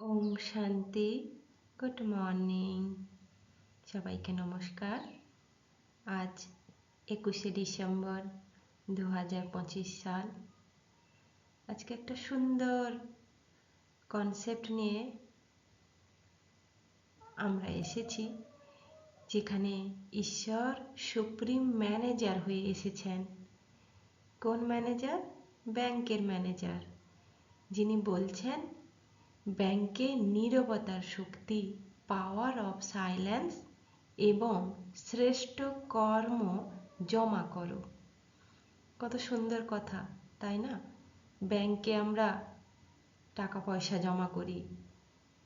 ওম শান্তি। Good morning. সবাইকে নমস্কার। আজ একুশে ডিসেম্বর দু হাজার পঁচিশ সাল। আজকে একটা সুন্দর কনসেপ্ট নিয়ে আমরা এসেছি, যেখানে ঈশ্বর সুপ্রিম ম্যানেজার হয়ে এসেছেন। কোন ম্যানেজার ব্যাংকের ম্যানেজার যিনি বলছেন ব্যাংকে নীরবতার শক্তি পাওয়ার অফ সাইলেন্স এবং শ্রেষ্ঠ কর্ম জমা করো। কত সুন্দর কথা, তাই না? ব্যাংকে আমরা টাকা পয়সা জমা করি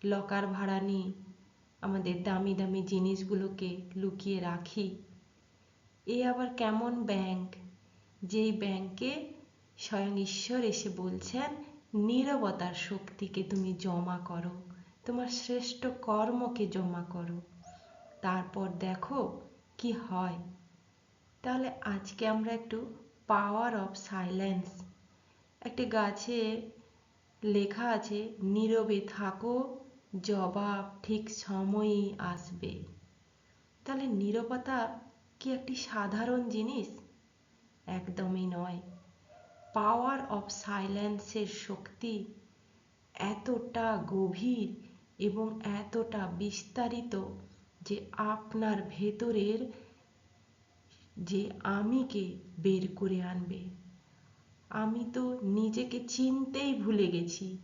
লকার ভাড়া নিই, আমাদের দামি দামি জিনিসগুলোকে লুকিয়ে রাখি। এ আবার কেমন ব্যাংক? যেই ব্যাংকে স্বয়ং ঈশ্বর এসে বলছেন নীরবতার শক্তিকে তুমি জমা করো, তোমার শ্রেষ্ঠ কর্মকে জমা করো। তারপর দেখো কি হয়। তাহলে আজকে আমরা একটু পাওয়ার অফ সাইলেন্স একটি গাছে লেখা আছে, নীরবে থাকো, জবাব ঠিক সময়ই আসবে। তাহলে নীরবতা কি একটি সাধারণ জিনিস? একদমই নয়। পাওয়ার অফ সাইলেন্সের শক্তি এতটা গভীর এবং এতটা বিস্তারিত যে আপনার ভেতরের যে আমিকে বের করে আনবে। আমি তো নিজেকে চিনতেই ভুলে গেছি।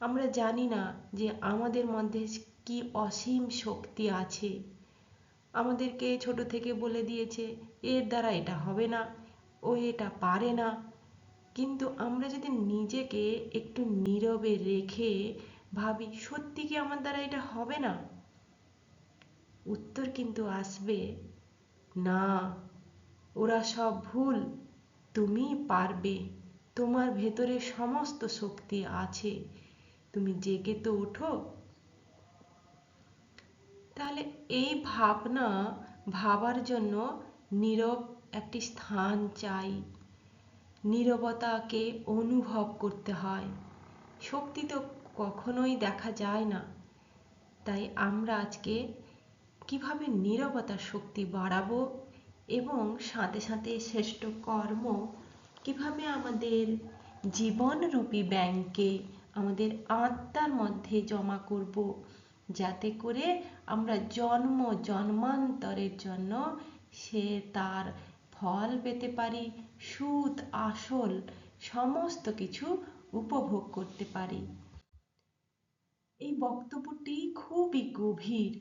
আমরা জানি না যে আমাদের মধ্যে কি অসীম শক্তি আছে। আমাদেরকে ছোট থেকে বলে দিয়েছে, এর দ্বারা এটা হবে না, ও এটা পারে না। কিন্তু আমরা যদি নিজেকে একটু নীরবে রেখে ভাবি, সত্যি কি আমার দ্বারা এটা হবে না? উত্তর কিন্তু আসবে, না। ওরা সব ভুল, তুমি পারবে। তোমার ভেতরে সমস্ত শক্তি আছে। তুমি জেগে তো ওঠো। তাহলে এই ভাবনা ভাবার জন্য নীরব একটি স্থান চাই। নীরবতাকে অনুভব করতে হয়। শক্তি তো কখনোই দেখা যায় না। তাই আমরা আজকে কীভাবে নীরবতার শক্তি বাড়াবো এবং সাথে সাথে শ্রেষ্ঠ কর্ম কীভাবে আমাদের জীবনরূপী ব্যাংকে আমাদের আত্মার মধ্যে জমা করব, যাতে করে আমরা জন্ম, জন্মান্তরের জন্য সে তার ফল পেতে পারি, সুদ, আসল, সমস্ত কিছু উপভোগ করতে পারি। এই বক্তব্যটি খুবই গভীর।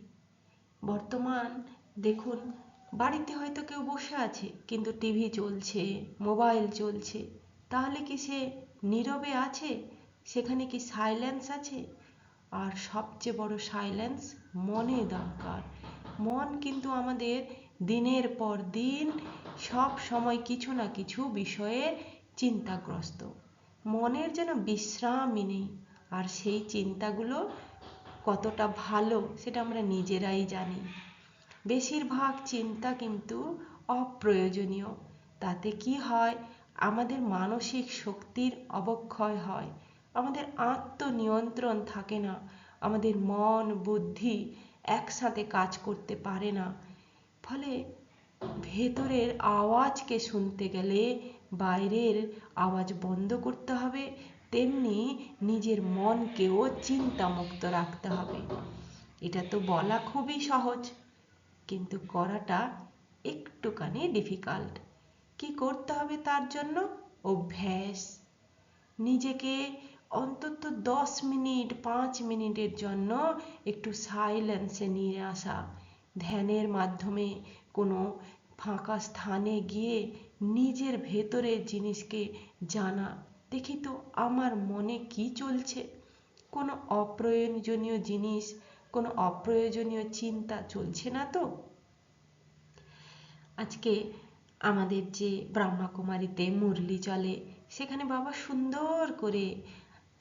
বর্তমান দেখুন, বাড়িতে হয়তো কেউ বসে আছে, কিন্তু টিভি চলছে, মোবাইল চলছে। তাহলে কি সে নীরবে আছে? সেখানে কি সাইলেন্স আছে? আর সবচেয়ে বড় সাইলেন্স মনে দরকার। মন কিন্তু আমাদের দিনের পর দিন সব সময় কিছু না কিছু বিষয়ে চিন্তাগ্রস্ত। মনের যেন বিশ্রামই নেই, আর সেই চিন্তাগুলো কতটা ভালো সেটা আমরা নিজেরাই জানি। বেশিরভাগ চিন্তা কিন্তু অপ্রয়োজনীয়। তাতে কি হয়? আমাদের মানসিক শক্তির অবক্ষয় হয়। আমাদের আত্মনিয়ন্ত্রণ থাকে না। আমাদের মন, বুদ্ধি একসাথে কাজ করতে পারে না। ফলে ভেতরের আওয়াজকে শুনতে গেলে বাইরের আওয়াজ বন্ধ করতে হবে, তেমনি নিজের মনকেও চিন্তামুক্ত রাখতে হবে। এটা তো বলা খুবই সহজ, কিন্তু করাটা একটুখানি ডিফিকাল্ট কি করতে হবে তার জন্য? অভ্যাস। নিজেকে অন্তত দশ মিনিট, পাঁচ মিনিটের জন্য একটু সাইলেন্সে নিয়ে আসা। ধ্যানের মাধ্যমে কোনো ফাঁকা স্থানে গিয়ে নিজের ভেতরের জিনিসকে জানা। দেখি তো আমার মনে কি চলছে? কোনো অপ্রয়োজনীয় জিনিস, কোনো অপ্রয়োজনীয় চিন্তা চলছে না তো? আজকে আমাদের যে ব্রহ্মাকুমারীতে মুরলি চলে, সেখানে বাবা সুন্দর করে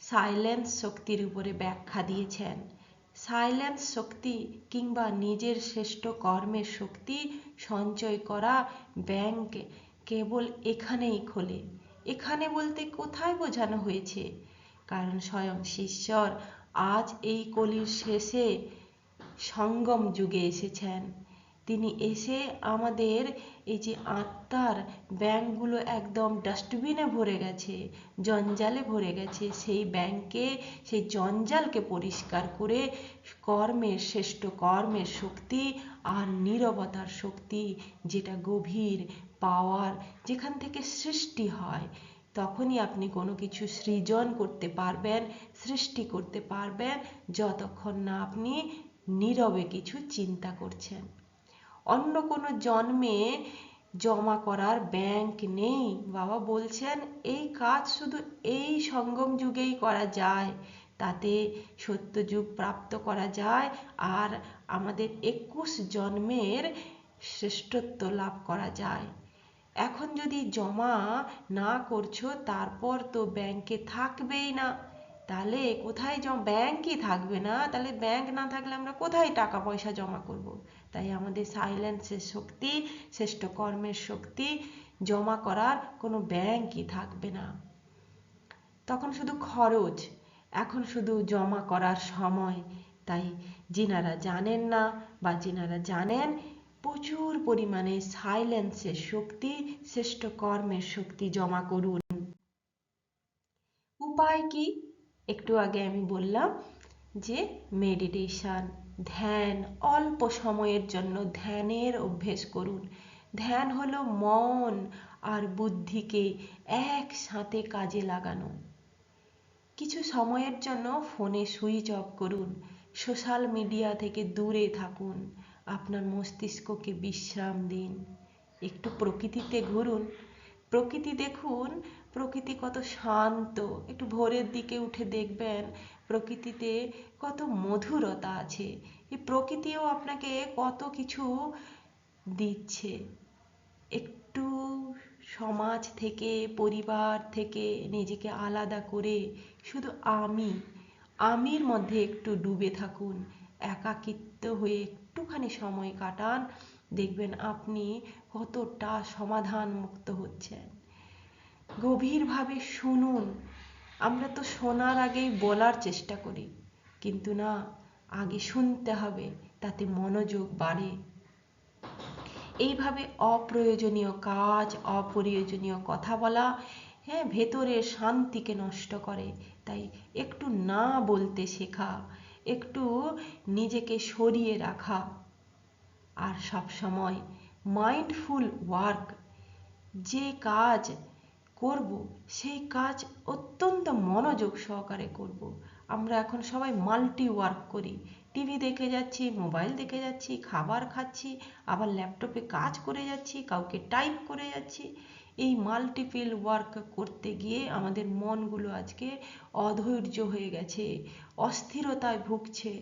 সাইলেন্স শক্তির উপরে ব্যাখ্যা দিয়েছেন। সাইলেন্স শক্তি কিংবা নিজের শ্রেষ্ঠ কর্মের শক্তি সঞ্চয় করা ব্যাংক কেবল এখানেই খোলে। এখানে বলতে কোথায় বোঝানো হয়েছে? কারণ স্বয়ং শিষ্যর আজ এই কলির শেষে সঙ্গম যুগে এসেছেন। তিনি এসে আমাদের এই যে আত্মার ব্যাংকগুলো একদম ডাস্টবিনে ভরে গেছে, জঞ্জালে ভরে গেছে, সেই ব্যাংকে, সেই জঞ্জালকে পরিষ্কার করে কর্মের শ্রেষ্ঠ কর্মের শক্তি আর নীরবতার শক্তি যেটা গভীর পাওয়ার যেখান থেকে সৃষ্টি হয়, তখনই আপনি কোনো কিছু সৃজন করতে পারবেন, সৃষ্টি করতে পারবেন, যতক্ষণ না আপনি নীরবে কিছু চিন্তা করছেন। অন্য কোনো জন্মে জমা করার ব্যাংক নেই। বাবা বলছেন, এই কাজ শুধু এই সঙ্গম যুগেই করা যায়। তাতে সত্য যুগ প্রাপ্ত করা যায় আর আমাদের একুশ জন্মের শ্রেষ্ঠত্ব লাভ করা যায়। এখন যদি জমা না করছ, তারপর তো ব্যাংকে থাকবেই না। তাহলে কোথায় ব্যাংকই থাকবে না। তাহলে ব্যাংক না থাকলে আমরা কোথায় টাকা পয়সা জমা করব। তাই আমাদের সাইলেন্সের শক্তি, শ্রেষ্ঠ কর্মের শক্তি, জমা করার কোনো ব্যাংকই থাকবে না। তখন শুধু খরচ, এখন শুধু জমা করার সময়। তাই যিনারা জানেন না বা যিনারা জানেন, প্রচুর পরিমাণে সাইলেন্সের শক্তি, শ্রেষ্ঠ কর্মের শক্তি জমা করুন। উপায় কি? একটু আগে আমি বললাম যে মেডিটেশন ধ্যান, অল্প সময়ের জন্য ধ্যানের অভ্যেস করুন। ধ্যান হলো মন আর বুদ্ধিকে একসাথে কাজে লাগানো। কিছু সময়ের জন্য ফোনে সুইচ অফ করুন। সোশ্যাল মিডিয়া থেকে দূরে থাকুন। আপনার মস্তিষ্ককে বিশ্রাম দিন। একটু প্রকৃতিতে ঘুরুন। প্রকৃতি দেখুন। প্রকৃতি কত শান্ত। একটু ভোরের দিকে উঠে দেখবেন প্রকৃতিতে কত মধুরতা আছে। এই প্রকৃতিও আপনাকে কত কিছু দিচ্ছে। একটু সমাজ থেকে, পরিবার থেকে নিজেকে আলাদা করে শুধু আমি, আমির মধ্যে একটু ডুবে থাকুন, একাকিত্ব হয়ে একটুখানি সময় কাটান, দেখবেন আপনি কতটা সমাধান মুক্ত হচ্ছেন। গভীরভাবে শুনুন আমরা তো শোনার আগেই বলার চেষ্টা করি, কিন্তু না, আগে শুনতে হবে, তাতে মনোযোগ বাড়ে। এইভাবে অপ্রয়োজনীয় কাজ, অপ্রয়োজনীয় কথা বলা হ্যাঁ ভেতরের শান্তিকে নষ্ট করে। তাই একটু না বলতে শেখা, একটু নিজেকে সরিয়ে রাখা। আর সব সময় মাইন্ডফুল ওয়ার্ক যে কাজ করব, সেই কাজ অত্যন্ত মনোযোগ সহকারে করব। আমরা এখন সবাই মাল্টি ওয়ার্ক করি। টিভি দেখে যাচ্ছি মোবাইল দেখে যাচ্ছি, খাবার খাচ্ছি, আবার ল্যাপটপে কাজ করে যাচ্ছি, কাউকে টাইপ করে যাচ্ছি। এই মাল্টিপল ওয়ার্ক করতে গিয়ে আমাদের মনগুলো আজকে অধৈর্য হয়ে গেছে, অস্থিরতায় ভুগছে।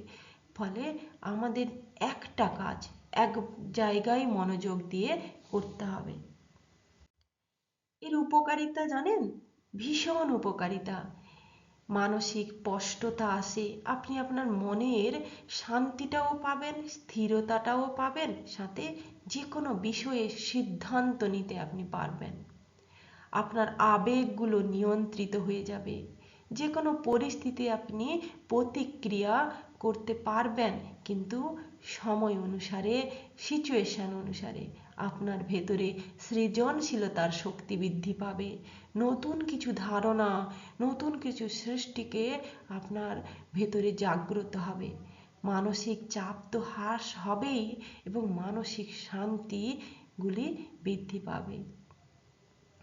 ফলে আমাদের একটা কাজ, এক জায়গায় মনোযোগ দিয়ে করতে হবে। এর উপকারিতা জানেন? ভীষণ উপকারিতা। মানসিক স্পষ্টতা আসে আপনি আপনার মনের শান্তিটাও পাবেন, স্থিরতাটাও পাবেন, সাথে যে কোনো বিষয়ে সিদ্ধান্ত নিতে আপনি পারবেন। আপনার আবেগগুলো নিয়ন্ত্রিত হয়ে যাবে। যে কোনো পরিস্থিতি আপনি প্রতিক্রিয়া করতে পারবেন, কিন্তু সময় অনুসারে সিচুয়েশান অনুসারে। আপনার ভেতরে সৃজনশীলতার শক্তি বৃদ্ধি পাবে। নতুন কিছু ধারণা, নতুন কিছু সৃষ্টিকে আপনার ভেতরে জাগ্রত হবে। মানসিক চাপ তো হ্রাস হবেই এবং মানসিক শান্তিগুলি বৃদ্ধি পাবে।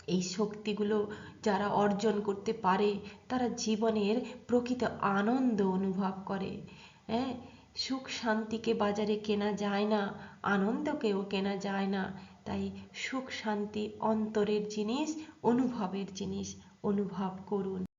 এই শক্তিগুলো যারা অর্জন করতে পারে, তারা জীবনের প্রকৃত আনন্দ অনুভব করে। হ্যাঁ? সুখ শান্তিকে বাজারে কেনা যায় না, আনন্দকেও কেনা যায় না। তাই সুখ শান্তি অন্তরের জিনিস, অনুভবের জিনিস, অনুভব করুন।